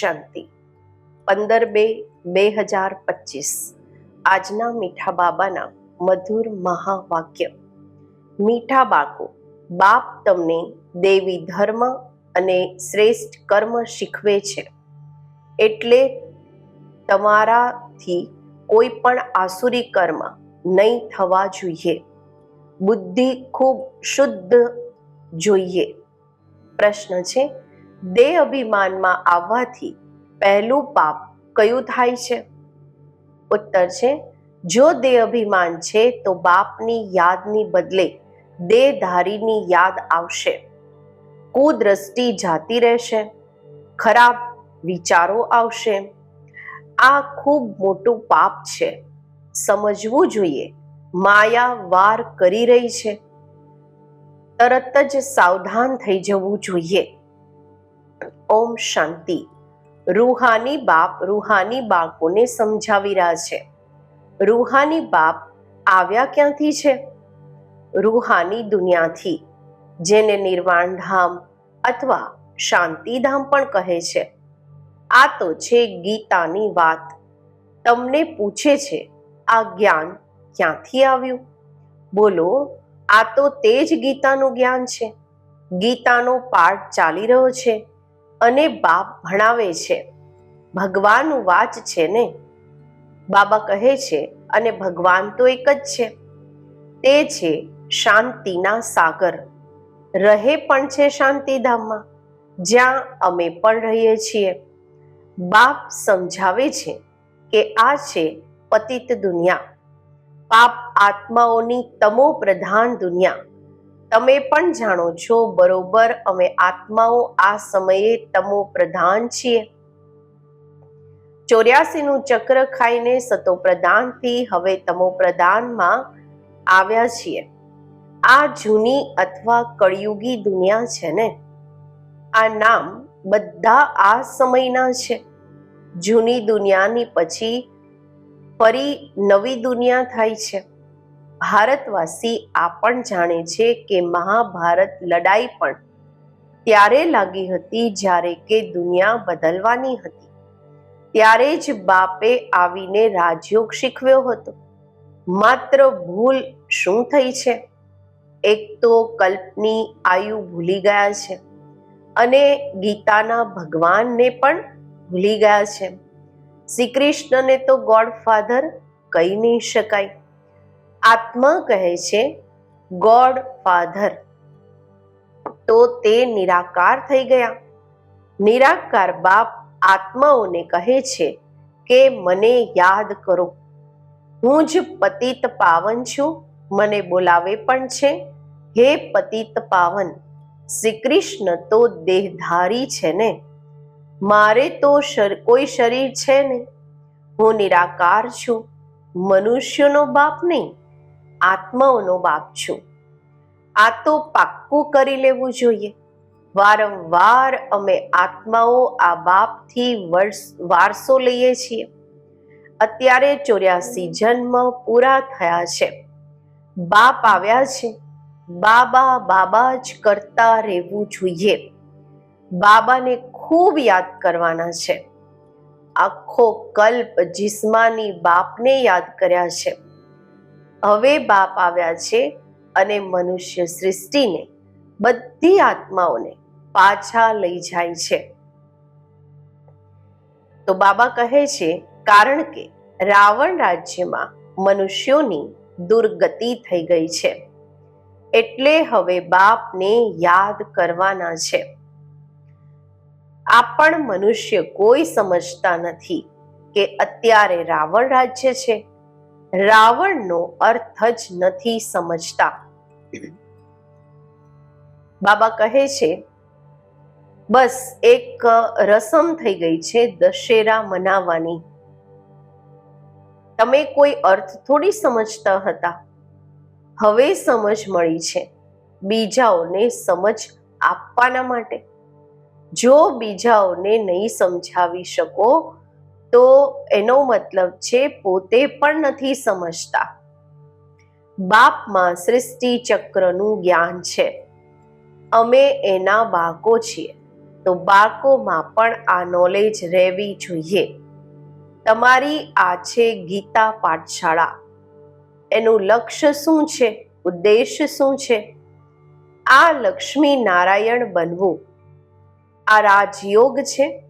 શાંતિ. પંદર બે બે હજાર પચીસ. આજના મીઠા બાબાના મધુર મહાવાક્ય. મીઠા બાકો બાપ તમને દેવી ધર્મ અને શ્રેષ્ઠ કર્મ શીખવે છે. એટલે તમારાથી કોઈ પણ આસુરી કર્મ નહીં થવા જોઈએ. બુદ્ધિ ખૂબ શુદ્ધ જોઈએ. પ્રશ્ન છે દેહ અભિમાનમાં આવવાથી પહેલું પાપ કયું થાય છે? ઉત્તર છે, જો દેહ અભિમાન છે, તો બાપની યાદની બદલે દેહધારીની યાદ આવશે. કુદ્રષ્ટિ જાતી રહેશે, ખરાબ વિચારો આવશે. આ ખૂબ મોટું પાપ છે. સમજવું જોઈએ, માયા વાર કરી રહી છે. તરત જ સાવધાન થઈ જવું જોઈએ. ઓમ શાંતિ. રૂહાની બાપ રૂહાની બાળકોને સમજાવી રહ્યા છે. રૂહાની બાપ આવ્યા ક્યાંથી છે? રૂહાની દુનિયાથી, જેને નિર્વાણ ધામ અથવા શાંતિધામ પણ કહે છે. આ તો છે ગીતાની વાત. તમને પૂછે છે, આ જ્ઞાન ક્યાંથી આવ્યું? બોલો, આ તો તે જ ગીતાનું જ્ઞાન છે. ગીતાનો પાઠ ચાલી રહ્યો છે. અને બાપ ભણાવે છે. ભગવાનનું વાચ છે ને? બાબા કહે છે, અને ભગવાન તો એક જ છે. તે છે શાંતિના સાગર. રહે પણ છે શાંતિધામમાં, જ્યાં અમે પણ રહીએ છીએ. બાપ સમજાવે છે કે આ છે પતિત દુનિયા. પાપ આત્માઓની તમો પ્રધાન દુનિયા. તમે પણ જાણો છો, બરોબર, અમે આત્માઓ આ સમયે તમો પ્રધાન છીએ. ચોર્યાસીનું ચક્ર ખાઈને સતો પ્રધાનથી હવે તમો પ્રધાનમાં આવ્યા છીએ. આ જૂની અથવા કળિયુગી દુનિયા છે ને? આ નામ બધા આ સમયના છે. જૂની દુનિયાની પછી ફરી નવી દુનિયા થાય છે. ભારતવાસી આ પણ જાણે છે કે મહાભારત લડાઈ પણ ત્યારે લાગી હતી જ્યારે કે દુનિયા બદલવાની હતી. ત્યારે જ બાપે આવીને રાજયોગ શીખવ્યો હતો. માત્ર ભૂલ શું થઈ છે? એક તો કલ્પની આયુ ભૂલી ગયા છે અને ગીતાના ભગવાનને પણ ભૂલી ગયા છે. શ્રી કૃષ્ણને તો ગોડ ફાધર કહી નહીં શકાય. આત્મા કહે છે ગોડ ફાધર. તો તે નિરાકાર થઈ ગયા. નિરાકાર બાપ આત્માઓને કહે છે કે મને યાદ કરો. હું જ પતિત પાવન છું, મને બોલાવે પણ છે. હે પતિત પાવન શ્રી કૃષ્ણ તો દેહધારી છે ને? મારે તો કોઈ શરીર છે ને? હું નિરાકાર છું, મનુષ્યનો બાપ નહીં. આત્માઓનો બાપ છું. આ તો પાક્કું કરી લેવું જોઈએ. વારંવાર અમે આત્માઓ આ બાપથી વારસો લઈએ છીએ. અત્યારે ચોર્યાસી જન્મ પૂરા થયા છે. બાપ આવ્યા છે. બાબા બાબા જ કરતા રહેવું જોઈએ. બાબાને ખૂબ યાદ કરવાના છે. આખો કલ્પ જિસ્માની બાપને યાદ કર્યા છે. હવે બાપ આવ્યા છે અને મનુષ્ય સૃષ્ટિને, બધી આત્માઓને પાછા લઈ જાય છે. તો બાબા કહે છે, કારણ કે રાવણ રાજ્યમાં મનુષ્યોની દુર્ગતિ થઈ ગઈ છે. એટલે હવે બાપને યાદ કરવાના છે. આ પણ મનુષ્ય કોઈ સમજતા નથી કે અત્યારે રાવણ રાજ્ય છે. રાવણનો અર્થ જ નથી સમજતા. બાબા કહે છે, બસ એક રસમ થઈ ગઈ છે દશેરા મનાવવાની. તમે કોઈ અર્થ થોડી સમજતા હતા? હવે સમજ મળી છે બીજાઓને સમજ આપવાના માટે. જો બીજાઓને નહીં સમજાવી શકો તો એનો મતલબ છે પોતે પણ નથી સમજતા. બાપમાં સૃષ્ટિ ચક્રનું જ્ઞાન છે. અમે એના બાળકો છીએ. તો બાળકોમાં પણ આ નોલેજ રહેવી જોઈએ. તમારી આ છે ગીતા પાઠશાળા. એનું લક્ષ્ય શું છે? ઉદ્દેશ શું છે? આ લક્ષ્મી નારાયણ બનવું. આ રાજયોગ છે.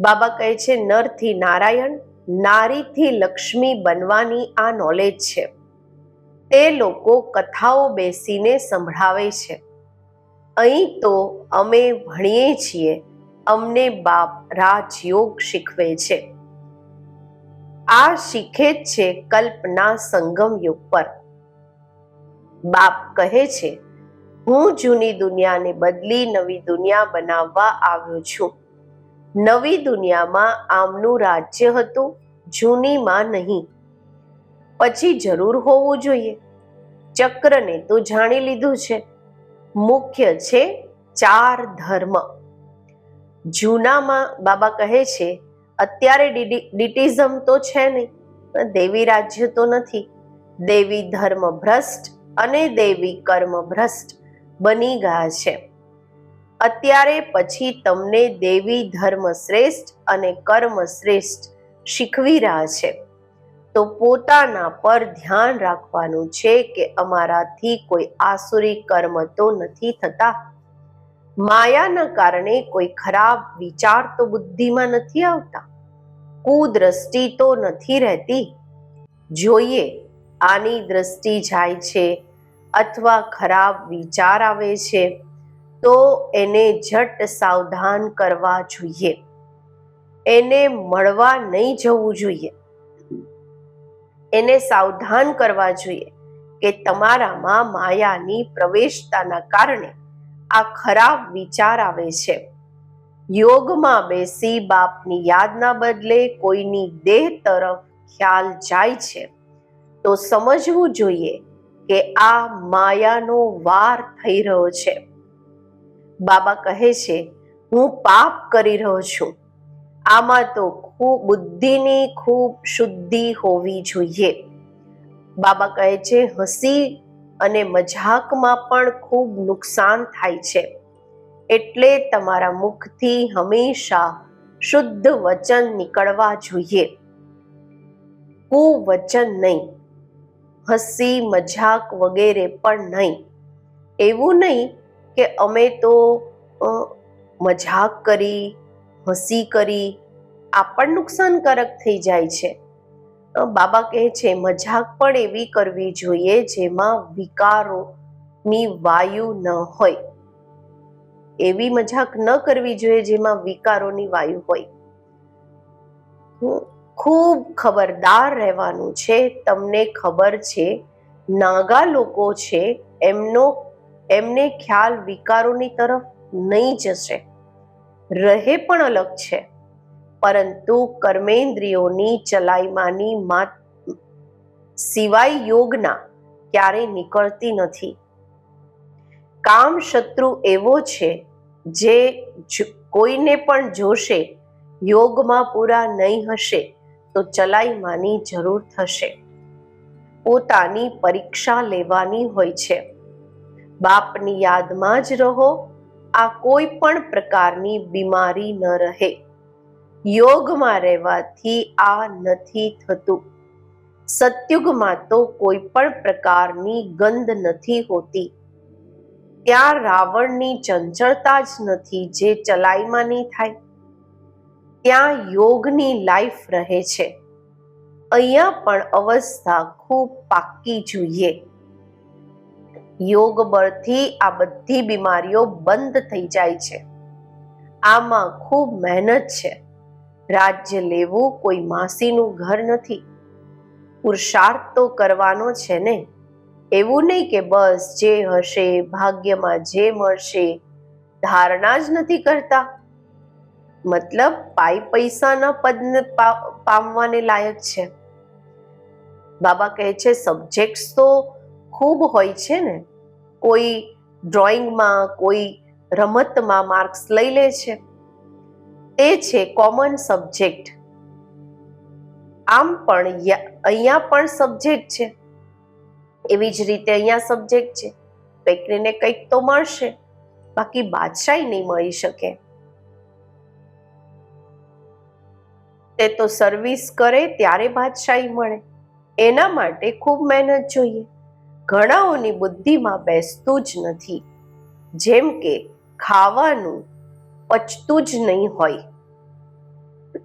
બાબા કહે છે, નરથી નારાયણ, નારીથી લક્ષ્મી બનવાની આ નોલેજ છે. તે લોકો કથાઓ બેસીને સંભળાવે છે. અહીં તો અમે ભણીએ છીએ, અમને બાપ રાજયોગ શીખવે છે. આ શીખે જ છે કલ્પના સંગમ યુગ પર. બાપ કહે છે, હું જૂની દુનિયાને બદલી નવી દુનિયા બનાવવા આવ્યો છું. નવી દુનિયામાં આમનું રાજ્ય હતું, જૂનીમાં નહીં. પછી જરૂર હોવું જોઈએ. ચક્રને તો જાણી લીધું છે. મુખ્ય છે ચાર ધર્મ. જૂનામાં બાબા કહે છે, અત્યારે ડિટિઝમ તો છે નહીં દેવી રાજ્ય તો નથી. દેવી ધર્મ ભ્રષ્ટ અને દેવી કર્મ ભ્રષ્ટ બની ગયા છે. અત્યારે પછી તમને દેવી ધર્મ શ્રેષ્ઠ અને કર્મ શ્રેષ્ઠ શીખવી રહ્યા છે. તો પોતાના પર ધ્યાન રાખવાનું છે કે અમારાથી કોઈ આસુરી કર્મ તો નથી થતા. માયાના કારણે કોઈ ખરાબ વિચાર તો બુદ્ધિમાં નથી આવતા. કુદ્રષ્ટિ તો નથી રહેતી. જોઈએ, આની દ્રષ્ટિ જાય છે અથવા ખરાબ વિચાર આવે છે. તો એને ઝટ સાવધાન કરવા જોઈએ. એને મળવા નહીં જવું જોઈએ. એને સાવધાન કરવા જોઈએ કે તમારામાં માયાની પ્રવેશતાના કારણે આ ખરાબ વિચાર આવે છે. યોગમાં બેસી બાપની યાદના બદલે કોઈની દેહ તરફ ખ્યાલ જાય છે, તો સમજવું જોઈએ કે આ માયાનો વાર થઈ રહ્યો છે. બાબા કહે છે, હું પાપ કરી રહ્યો છું. આમાં તો ખૂબ બુદ્ધિની ખૂબ શુદ્ધિ હોવી જોઈએ. બાબા કહે છે, હસી અને મજાકમાં પણ ખૂબ નુકસાન થાય છે. એટલે તમારા મુખથી હંમેશા શુદ્ધ વચન નીકળવા જોઈએ. કુવચન નહીં. હસી, મજાક વગેરે પણ નહીં. એવું નહીં કે અમે તો મજાક કરી, હસી કરી આ પણ નુકસાનકારક થઈ જાય છે. બાબા કહે છે, મજાક પણ એવી કરવી જોઈએ જેમાં વિકારોની વાયુ ન હોય. એવી મજાક ન કરવી જોઈએ જેમાં વિકારોની વાયુ હોય. ખૂબ ખબરદાર રહેવાનું છે. તમને ખબર છે, નાગા લોકો છે, એમનો એમને ખ્યાલ વિકારોની તરફ નહીં જશે. રહે પણ અલગ છે. પરંતુ કર્મેન્દ્રિયોની ચલાઈમાની માત સિવાય યોગના ક્યારેય નીકળતી નથી. કામ શત્રુ એવો છે જે કોઈને પણ જોશે, યોગમાં પૂરા નહીં હશે, તો ચલાઈમાની જરૂર થશે. પોતાની પરીક્ષા લેવાની હોય છે. બાપની યાદમાં જ રહો. આ કોઈ પણ પ્રકારની બીમારી ન રહે. યોગમાં રહેવાથી આ નથી થતું. સતયુગમાં તો કોઈ પણ પ્રકારની ગંધ નથી હોતી. ત્યાં રાવણની ચંચળતા જ નથી જે ચલાઈમાની થાય. ત્યાં યોગની લાઈફ રહે છે. અહીંયા પણ અવસ્થા ખૂબ પાકી જોઈએ. યોગ બળથી આ બધી બીમારીઓ બંધ થઈ જાય છે. આમાં ખૂબ મહેનત છે. રાજ્ય લેવું કોઈ માસીનું ઘર નથી. પુરુષાર્થ તો કરવાનો છે ને. એવું નહીં કે બસ જે હશે, ભાગ્યમાં જે મળશે, ધારણા જ નથી કરતા. મતલબ પાઈ પૈસાના પદને પામવાને લાયક છે. બાબા કહે છે સબ્જેક્ટ્સ તો ખૂબ હોય છે ને, કોઈ ડ્રોઈંગમાં કોઈ રમતમાં માર્ક્સ લઈ લે છે. તે છે કોમન સબ્જેક્ટ આમ પણ અહીંયા પણ સબ્જેક્ટ છે. એવી જ રીતે અહીંયા સબ્જેક્ટ છે. દીકરીને કંઈક તો મળશે. બાકી બાદશાહી નહીં મળી શકે. તે તો સર્વિસ કરે, ત્યારે બાદશાહી મળે. એના માટે ખૂબ મહેનત જોઈએ. ઘણાઓની બુદ્ધિમાં બેસતું જ નથી. જેમ કે, ખાવાનું પચતું જ નહીં હોય.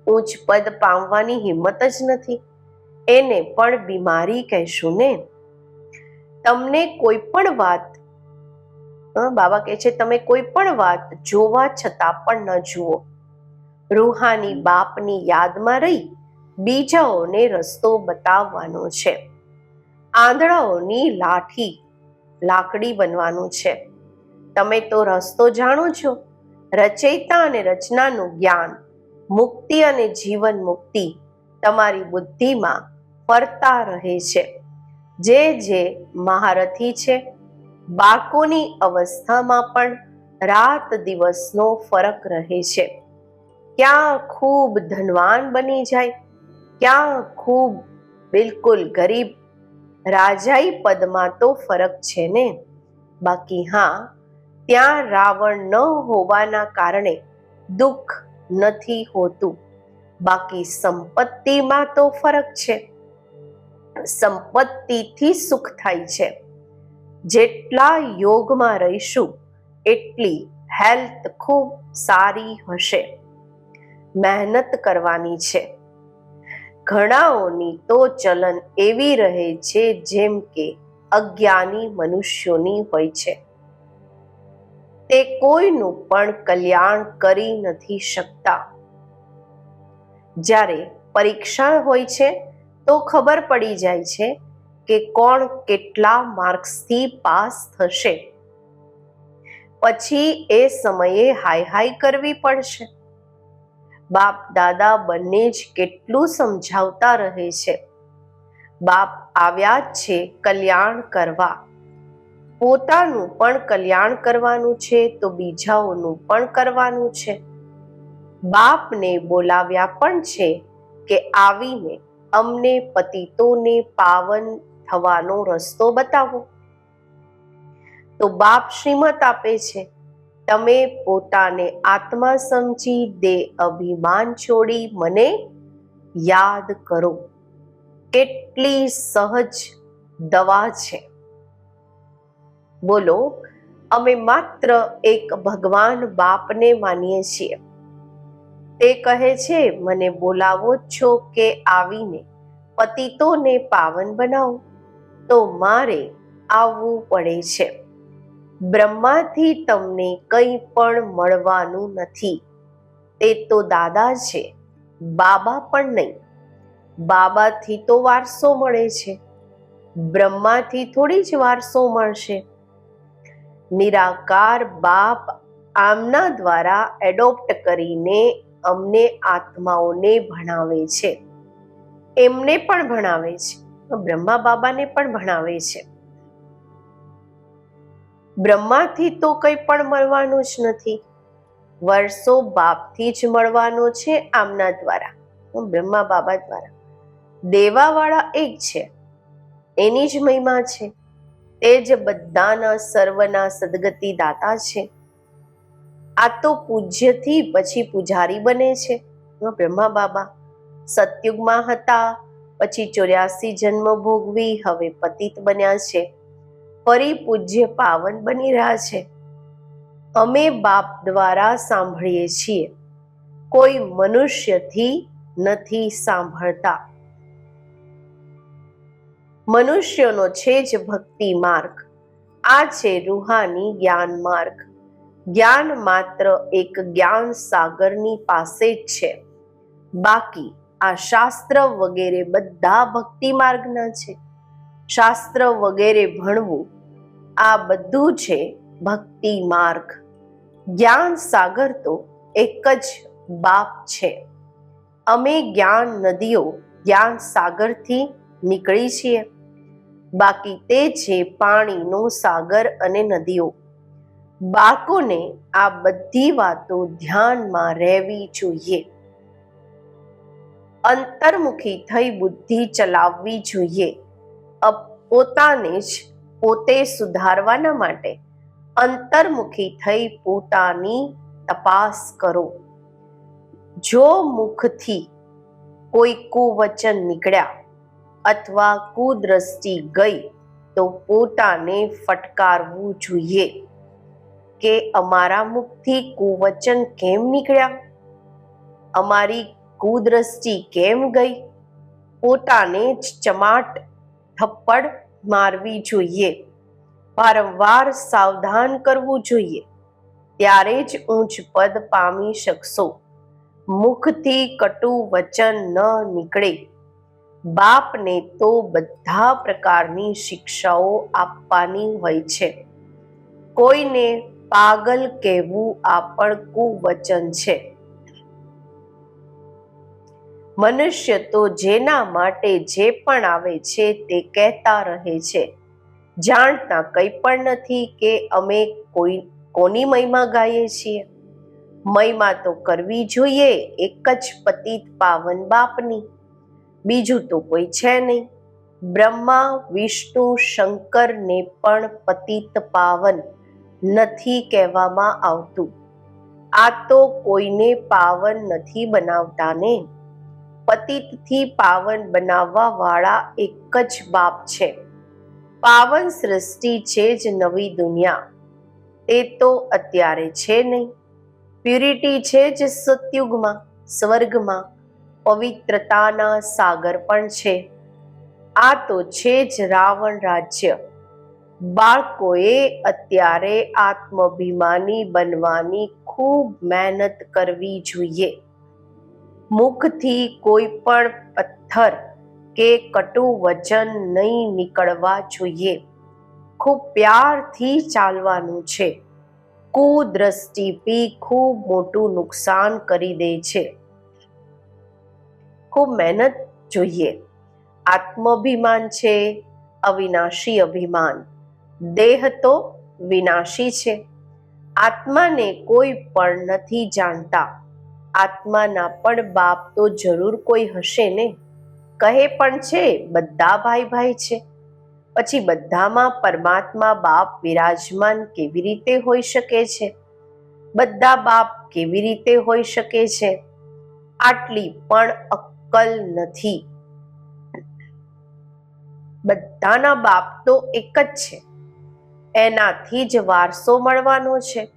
ઉચ્ચ પદ પામવાની હિંમત જ નથી. એને પણ બીમારી કહેશું ને? તમને કોઈ પણ વાત બાબા કહે છે, તમે કોઈ પણ વાત જોવા છતાં પણ ન જુઓ. રૂહાની બાપની યાદમાં રહી બીજાઓને રસ્તો બતાવવાનો છે. આંધળાઓની લાઠી લાકડી બનવાનું છે. તમે તો રસ્તો જાણો છો. રચયિતા અને રચનાનું જ્ઞાન, મુક્તિ અને જીવન મુક્તિ તમારી બુદ્ધિમાં ફરતા રહે છે. જે જે મહારથી છે બાકોની અવસ્થામાં પણ રાત દિવસનો ફરક રહે છે. ક્યાં ખૂબ ધનવાન બની જાય, ક્યાં ખૂબ બિલકુલ ગરીબ રાજાઈ પદમાં તો ફરક છે ને? બાકી હા, ત્યાં રાવણ ન હોવાના કારણે દુઃખ નથી હોતું. બાકી સંપત્તિમાં તો ફરક છે. સંપત્તિથી સુખ થાય છે. જેટલા યોગમાં રહીશું, એટલી હેલ્થ ખૂબ સારી હશે. મહેનત કરવાની છે. ઘણાઓની તો ચલન એવી રહે છે જેમ કે અજ્ઞાની મનુષ્યોની હોય છે. તે કોઈનું પણ કલ્યાણ કરી નથી શકતા. જ્યારે પરીક્ષા હોય છે, તો ખબર પડી જાય છે કે કોણ કેટલા માર્ક્સથી પાસ થશે. પછી એ સમયે હાય હાય કરવી પડશે. બાપ, દાદા બંને જ કેટલું સમજાવતા રહે છે. બાપ આવ્યા જ છે કલ્યાણ કરવા. પોતાનું પણ કલ્યાણ કરવાનું છે તો બીજાઓનું પણ કરવાનું છે. બાપને બોલાવ્યા પણ છે કે આવીને અમને પતિતોને પાવન થવાનો રસ્તો બતાવો. તો બાપ શ્રીમત આપે છે. તમે પોતાને આત્મા સમજી દે અભિમાન છોડી મને યાદ કરો. કેટલી સહજ દવા છે. બોલો, અમે માત્ર એક ભગવાન બાપને માનીએ છીએ. તે કહે છે, મને બોલાવો છો કે આવીને પતિતોને પાવન બનાવો. તો મારે આવવું પડે છે. બ્રહ્માથી તમને કંઈ પણ મળવાનું નથી. તે તો દાદા છે, બાબા પણ નહીં. બાબાથી તો વારસો મળે છે, બ્રહ્માથી થોડી જ વારસો મળશે. નિરાકાર બાપ આમના દ્વારા એડોપ્ટ કરીને અમને આત્માઓને ભણાવે છે. એમને પણ ભણાવે છે, બ્રહ્મા બાબાને પણ ભણાવે છે. બ્રહ્માથી તો કંઈ પણ મળવાનું જ નથી. વર્ષો બાપથી જ મળવાનો છે આમના દ્વારા બ્રહ્મા બાબા દ્વારા. દેવાવાળા એક છે, એની જ મહિમા છે. તે જ બધાના સર્વના સદગતિ દાતા છે. આ તો પૂજ્યથી પછી પૂજારી બને છે બ્રહ્મા બાબા. સતયુગમાં હતા, પછી ચોર્યાસી જન્મ ભોગવી હવે પતિત બન્યા છે. ફરી પૂજ્ય પાવન બની રહ્યા છે. અમે બાપ દ્વારા સાંભળીએ છીએ. કોઈ મનુષ્યથી નથી સાંભળતા. મનુષ્યનો છે જ ભક્તિ માર્ગ. આ છે રૂહાની જ્ઞાન માર્ગ. જ્ઞાન માત્ર એક જ્ઞાન સાગરની પાસે જ છે. બાકી આ શાસ્ત્ર વગેરે બધા ભક્તિ માર્ગના છે. શાસ્ત્ર વગેરે ભણવું આ બધું છે ભક્તિ માર્ગ. જ્ઞાન સાગર તો એક જ બાપ છે. અમે જ્ઞાન નદીઓ જ્ઞાન સાગરથી નીકળી છીએ. બાકી તે છે પાણીનો સાગર અને નદીઓ. બાળકોને આ બધી વાતો ધ્યાનમાં રહેવી જોઈએ. અંતર્મુખી થઈ બુદ્ધિ ચલાવવી જોઈએ. પોતાને જ પોતે સુધારવાના માટે અંતર્મુખી થઈ પોતાની તપાસ કરો. જો મુખથી કોઈ કુવચન નીકળ્યા અથવા કુદ્રષ્ટિ ગઈ, તો પોતાને ફટકારવું જોઈએ કે અમારા મુખથી કુવચન કેમ નીકળ્યા? અમારી કુદ્રષ્ટિ કેમ ગઈ? પોતાને જ ચમાટ થપ્પડ મારવી જોઈએ. વારંવાર સાવધાન કરવું જોઈએ. ત્યારે જ ઊંચ પદ પામી શકશો. મુખથી કટુ વચન ન નીકળે. બાપને તો બધા પ્રકારની શિક્ષાઓ આપવાની હોય છે. કોઈને પાગલ કહેવું આ પણ કુવચન છે. મનુષ્ય તો જેના માટે જે પણ આવે છે તે કહેતા રહે છે. જાણતા કંઈ પણ નથી કે અમે કોઈ, કોની મહિમા ગાઈએ છીએ? મહિમા તો કરવી જોઈએ એક જ પતિત પાવન બાપની. બીજું તો કોઈ છે નહીં. બ્રહ્મા, વિષ્ણુ, શંકરને પણ પતિત પાવન નથી કહેવામાં આવતું. આ તો કોઈને પાવન નથી બનાવતા ને પતિતથી પાવન બનાવવા વાળા એક જ બાપ છે. પાવન સૃષ્ટિ છે જ નવી દુનિયા. તે તો અત્યારે છે નહીં. પ્યુરિટી છે જ સતયુગમાં, સ્વર્ગમાં, પવિત્રતાના સાગર પણ છે. આ તો છે જ રાવણ રાજ્ય. બાળકોએ અત્યારે આત્માભિમાની બનવાની ખૂબ મહેનત કરવી જોઈએ. મુખથી કોઈ પણ પથ્થર કે કટુ વચન નહીં નીકળવા જોઈએ. ખૂબ પ્યારથી ચાલવાનું છે. કુદ્રષ્ટિ પી ખૂબ મોટું નુકસાન કરી દે છે. ખૂબ મહેનત જોઈએ. આત્માભિમાન છે, અવિનાશી અભિમાન. દેહ તો વિનાશી છે. આત્માને કોઈ પણ નથી જાણતા. આત્માના પણ બાપ તો જરૂર કોઈ હશે ને? કહે પણ છે, બધા ભાઈ ભાઈ છે. પછી બધામાં પરમાત્મા બાપ વિરાજમાન કેવી રીતે હોઈ શકે છે? બધા બાપ કેવી રીતે હોઈ શકે છે? આટલી પણ અક્કલ નથી. બધાના બાપ તો એક જ છે. એનાથી જ વારસો મળવાનો છે.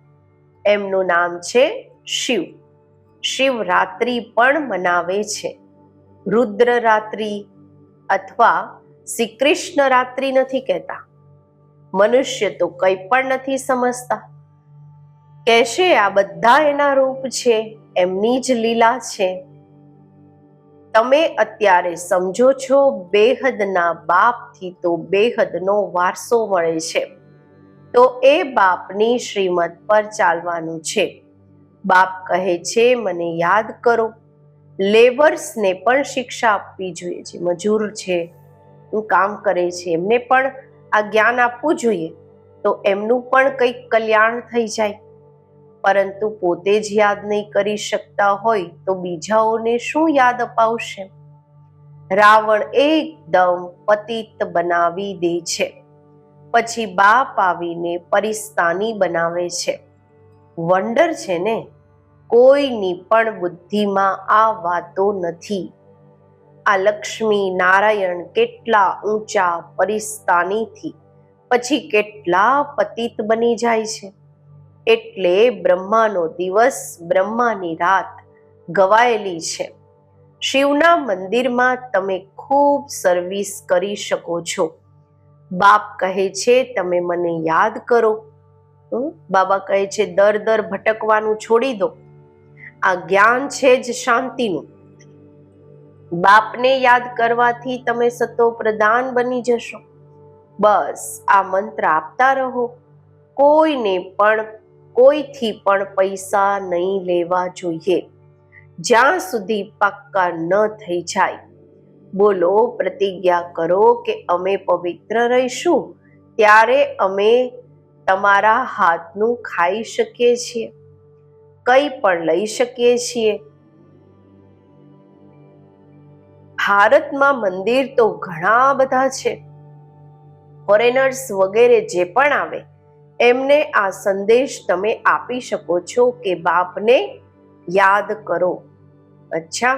એમનું નામ છે શિવ. શિવરાત્રિ પણ મનાવે છે. રુદ્ર રાત્રિ અથવા શ્રી કૃષ્ણ રાત્રિ નથી કહેતા. મનુષ્ય તો કંઈ પણ નથી સમજતા. કહેશે આ બધા એના રૂપ છે, એમની જ લીલા છે. તમે અત્યારે સમજો છો બેહદના બાપથી તો બેહદનો વારસો મળે છે. તો એ બાપની શ્રીમત પર ચાલવાનું છે. બાપ કહે છે, મને યાદ કરો. લેબર્સને પણ શિક્ષા આપવી જોઈએ. જે મજૂર છે કામ કરે છે, એમને પણ આ જ્ઞાન આપવું જોઈએ, તો એમનું પણ કંઈક કલ્યાણ થઈ જાય. પરંતુ પોતે જ યાદ નહીં કરી શકતા હોય, તો બીજાઓને શું યાદ અપાવશે? રાવણ એકદમ પતિત બનાવી દે છે. પછી બાપ આવીને પરિસ્તાની બનાવે છે. વંડર છે ને? કોઈની પણ બુદ્ધિમાં આ વાતો નથી. આ લક્ષ્મી નારાયણ કેટલા ઊંચા પરિસ્તાનીથી, પછી કેટલા પતિત બની જાય છે. એટલે બ્રહ્માનો દિવસ બ્રહ્માની રાત ગવાયેલી છે. શિવના મંદિરમાં તમે ખૂબ સર્વિસ કરી શકો છો. બાપ કહે છે, તમે મને યાદ કરો? બાબા કહે છે, દર દર ભટકવાનું છોડી દો. આ જ્ઞાન છે જ શાંતિનું. બાપને યાદ કરવાથી તમે સતો પ્રધાન બની જશો. બસ આ મંત્ર આપતા રહો. કોઈને પણ, કોઈથી પણ પૈસા નહીં લેવા જોઈએ. જ્યાં સુધી પાક્કા ન થઈ જાય. બોલો, પ્રતિજ્ઞા કરો કે અમે પવિત્ર રહીશું. ત્યારે અમે તમારા હાથનું ખાઈ શકીએ છીએ. કંઈ પણ લઈ શકીએ છીએ. ભારતમાં મંદિર તો ઘણા બધા છે. ફોરેનર્સ વગેરે જે પણ આવે, એમને આ સંદેશ તમે આપી શકો છો કે બાપને યાદ કરો. અચ્છા,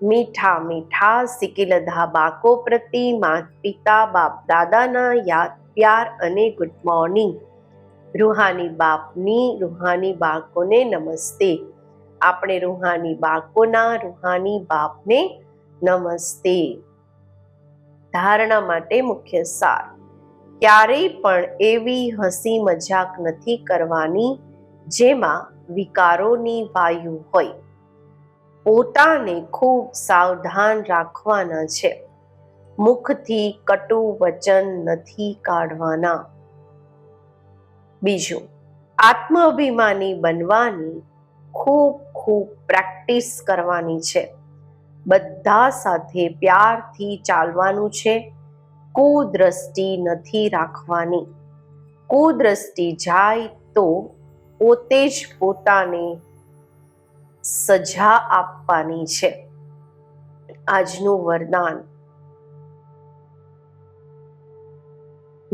મીઠા મીઠા સિકિલધા બાકો પ્રતિ માત પિતા બાપ દાદાના યાદ પ્યાર અને ગુડ મોર્નિંગ રૂહાની બાપની, રૂહાની બાળકોને નમસ્તે. આપણે રૂહાની બાળકોના, રૂહાની બાપને નમસ્તે. ધારણા માટે મુખ્ય સાર. ક્યારેય પણ એવી હસી મજાક નથી કરવાની જેમાં વિકારોની વાયુ હોય. પોતાને ખૂબ સાવધાન રાખવાના છે. મુખથી કટુ વચન નથી કાઢવાના. બીજું આત્મઅભિમાની બનવાની ખૂબ ખૂબ પ્રેક્ટિસ કરવાની છે. બધા સાથે પ્યારથી ચાલવાનું છે. કુદ્રષ્ટિ નથી રાખવાની. કુદ્રષ્ટિ જાય તો પોતે જ પોતાને સજા આપવાની છે. આજનું વરદાન.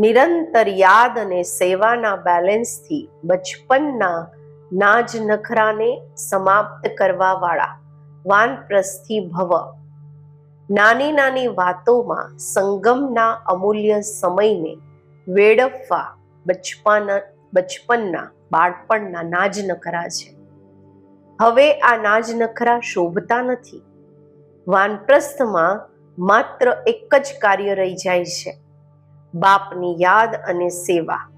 નિરંતર યાદ અને સેવાના બેલેન્સથી બચપનના નાજ નખરાને સમાપ્ત કરવાવાળા વાનપ્રસ્થી ભવ. નાની નાની વાતોમાં સંગમના અમૂલ્ય સમયને વેડફવા બચપન, બચપનના બાળપણના નાજ નખરા છે. હવે આ નાજ નખરા શોભતા નથી. વાનપ્રસ્થમાં માત્ર એક જ કાર્ય રહી જાય છે. બાપની યાદ અને સેવા.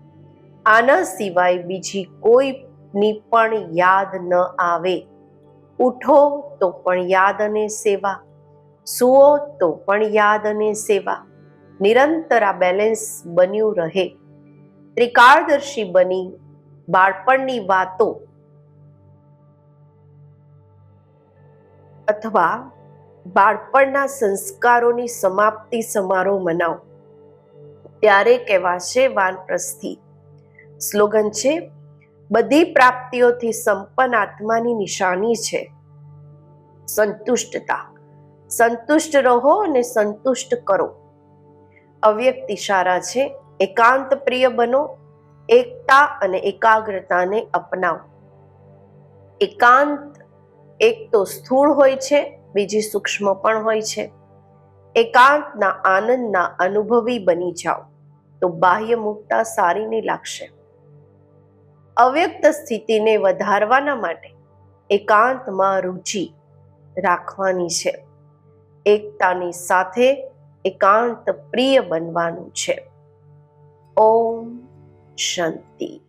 આના સિવાય બીજી કોઈની પણ યાદ ન આવે. ઉઠો તો પણ યાદ અને સેવા. સુઓ તો પણ યાદ અને સેવા. નિરંતર આ બેલેન્સ બન્યું રહે. ત્રિકાળદર્શી બની બાળપણની વાતો અથવા બાળપણના સંસ્કારોની સમાપ્તિ સમારોહ મનાવો. ત્યારે કહેવાશે વાનપ્રસ્થી. સ્લોગન છે, બધી પ્રાપ્તિઓથી સંપન્ન આત્માની નિશાની છે. સંતુષ્ટતા. સંતુષ્ટ રહો અને સંતુષ્ટ કરો. અવ્યક્ત ઇશારા છે, એકાંત પ્રિય બનો, એકતા અને એકાગ્રતાને અપનાવો. એકાંત, એક તો સ્થૂળ હોય છે, બીજી સૂક્ષ્મ પણ હોય છે. એકાંતના આનંદના અનુભવી બની જાઓ. તો બાહ્ય મુક્તા સારી નહીં લાગશે. અવ્યક્ત સ્થિતિને વધારવાના માટે એકાંતમાં રુચિ રાખવાની છે. એકતાની સાથે એકાંત પ્રિય બનવાનું છે. ઓમ શાંતિ.